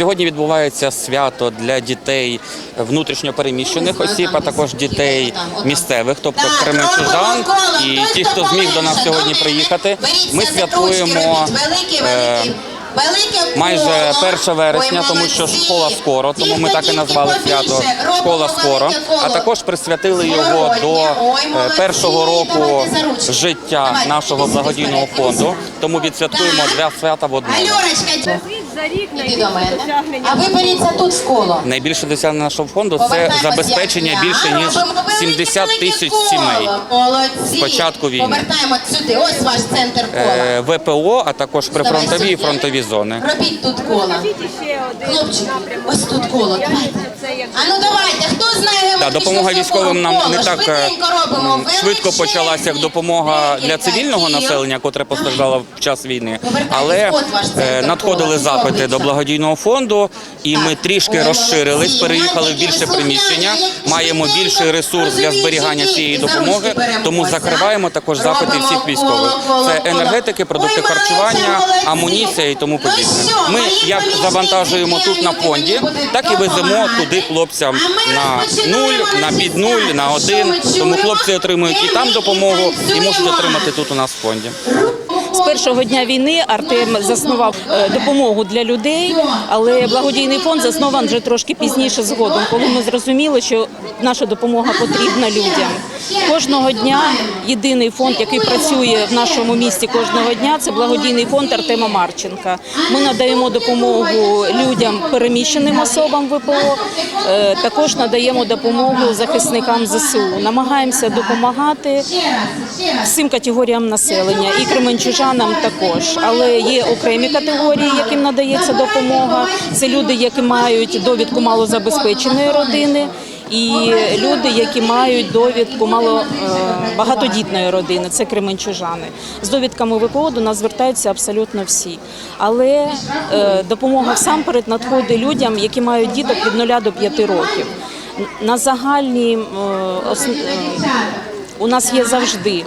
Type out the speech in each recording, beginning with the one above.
Сьогодні відбувається свято для дітей внутрішньопереміщених осіб, а також дітей місцевих, тобто кременчужан. І ті, хто зміг до нас сьогодні приїхати, ми святкуємо. е, Майже 1 вересня, тому що школа скоро, тому ми так і назвали свято Школа скоро. А також присвятили його до е, першого року життя нашого благодійного фонду. Тому відсвяткуємо два свята в одному. Рік іди до мене. А ви беріться тут в школу. Найбільше досягнення нашого фонду це забезпечення більше ніж 70 тисяч сімей. Молодці. з початку війни. Повертаємо сюди. Ось ваш центр кола. Е, ВПО, а також прифронтові і фронтові зони. Робіть тут коло. ще один Хлопчики, напрямок. ось тут коло. Давайте. Це як А ну давайте, хто Да, допомога військовим нам не так е, швидко почалася як допомога для цивільного населення, котре постраждало в час війни. Але е, надходили запити до благодійного фонду, і ми трішки розширились, переїхали в більше приміщення. Маємо більший ресурс для зберігання цієї допомоги, тому закриваємо також запити всіх військових. Це енергетики, продукти харчування, амуніція і тому подібне. Ми як завантажуємо тут на фонді, так і веземо туди хлопцям на нуль, на під нуль, на один. Тому хлопці отримують і там допомогу, і можуть отримати тут у нас в фонді. З першого дня війни Артем заснував е, допомогу для людей, але благодійний фонд заснований вже трошки пізніше згодом, коли ми зрозуміли, що наша допомога потрібна людям. Кожного дня єдиний фонд, який працює в нашому місті кожного дня, це благодійний фонд Артема Марченка. Ми надаємо допомогу людям, переміщеним особам ВПО. е, Також надаємо допомогу захисникам ЗСУ. Намагаємося допомагати всім категоріям населення і кременчужанам також. Але є окремі категорії, яким надається допомога. Це люди, які мають довідку малозабезпеченої родини. І люди, які мають довідку мало е, багатодітної родини, це кременчужани. З довідками ВПО до нас звертаються абсолютно всі. Але е, допомога всамперед надходить людям, які мають діток від 0 до 5 років. На загальні е, у нас є завжди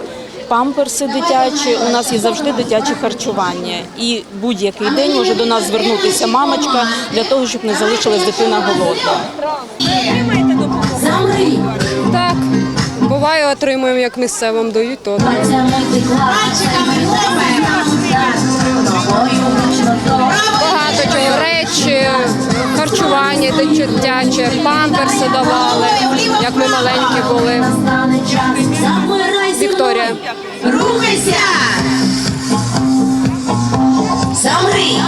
памперси дитячі, у нас є завжди дитяче харчування. І будь-який день може до нас звернутися мамочка для того, щоб не залишилась дитина голодна. Отримуємо, як місцевим дають, то багато чого речі, харчування дитяче, памперси давали, як ми маленькі були. Вікторія. Рухайся! Замри!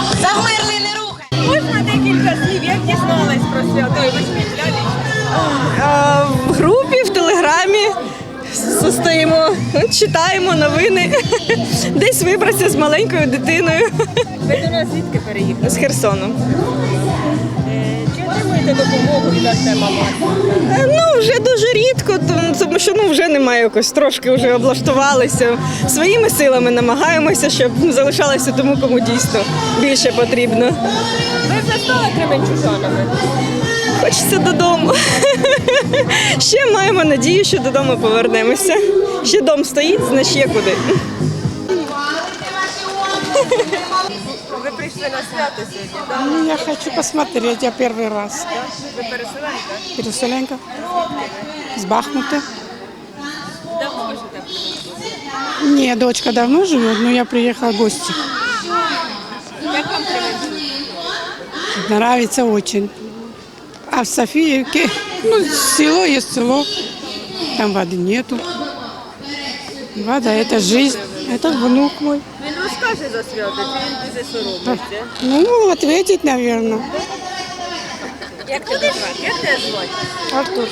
Состоїмо, читаємо новини. Десь вибрався з маленькою дитиною Ви до нас звідки переїхали? з Херсону. Е, Артема Марченка? Е, Ну, вже дуже рідко, тому- тому що ну, вже немає якось, трошки вже облаштувалися. Своїми силами намагаємося, щоб залишалося тому, кому дійсно більше потрібно. Ви вже стали кременчужанами? Хочеться додому. Ще маємо надію, що додому повернемося. Ще дом стоїть, значить є куди. Ви прийшли на свято сьогодні, так? Ну, Я хочу посмотреть, я первый раз. Ви переселенка? Переселенка с Бахмута. Давно Кременчузі? Не, дочка давно живет, но я приехала в гости. Як вам Кременчуг? Нравится очень. А в Софиевке, ну, село есть село, там воды нету. Вода – это жизнь, это внук мой. Розкаже за свято, чи він дуже соромиться? Ну, ответить, наверное. Як тебе звати? Як тебе звати? Артур.